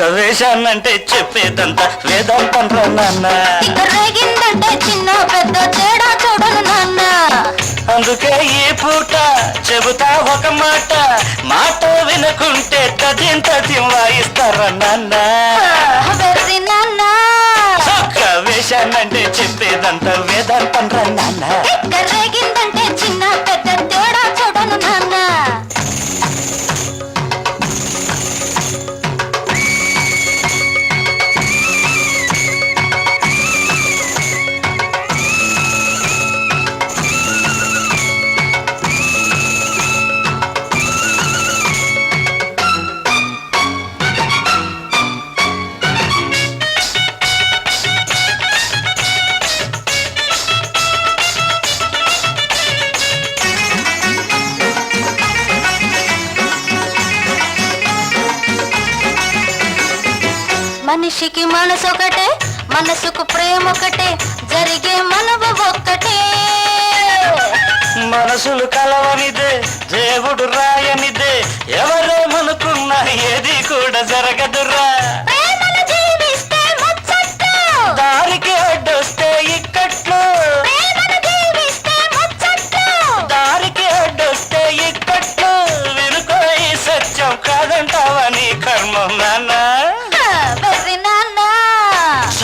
వేషానంటే చెప్పేదంతా వేదాంతం రా నాన్న. రేగిందంటే చిన్న పెద్ద తేడా చూడను నాన్న. అందుకే ఈ పూట చెబుతా ఒక మాట మాట వినకుంటే తదిం తదిం వాయిస్తారా నాన్న? నాన్న. చొక్క వేషానంటే చెప్పేదంతా వేదాంతం మనిషికి మనసు ఒకటే మనసుకు ప్రేమ ఒకటే జరిగే మనవు ఒక్కటే. మనసులు కలవనిదే దేవుడు రాయనిదే ఎవరేమనుకున్నా ఏది కూడా జరగదురా.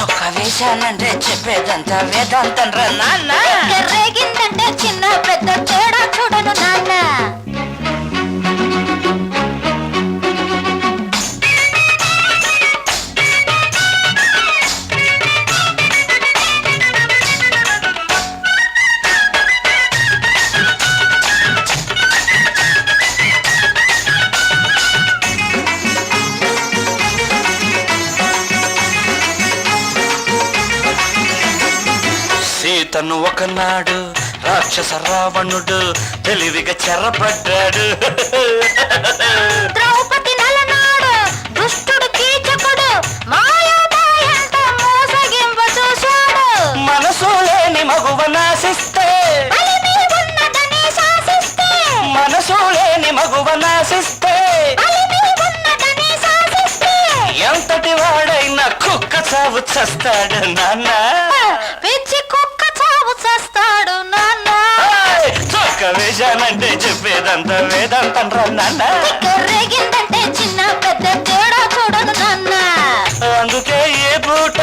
చొక్క వేశానంటే చెప్పేదంతా వేదాంతం రా నాన్న రేగిందంటే చిన్న పెద్ద తేడా చూడను నాన్న. సీతను ఒకనాడు రాక్షస రావణుడు తెలివిగా చెరపడ్డాడు. ద్రౌపది నలనాడు దుష్టుడు కీచకుడు మాయామాయంతో మోసగింప చూశాడు. మనసు లేని మగువ నాశిస్తే బలిమి ఉన్నదని శాసిస్తే. మనసు లేని మగువ నాశిస్తే బలిమి ఉన్నదని శాసిస్తే. ఎంతటి వాడైనా కుక్క చావు చస్తాడు నాన్న. చొక్క వేశానంటే చెప్పేదంతా వేదాంతం రా నాన్న రేగిందంటే చిన్న పెద్ద తేడా చూడను నాన్న. అందుకే ఏ పూట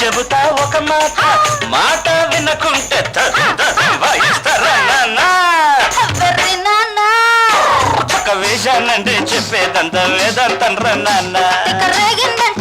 చెబుతా ఒక మాట. మాట వినకుంటే వాయిస్తారా నాన్న? వేశానంటే చెప్పేదంతా వేదాంతం రా నాన్న రేగిందంటే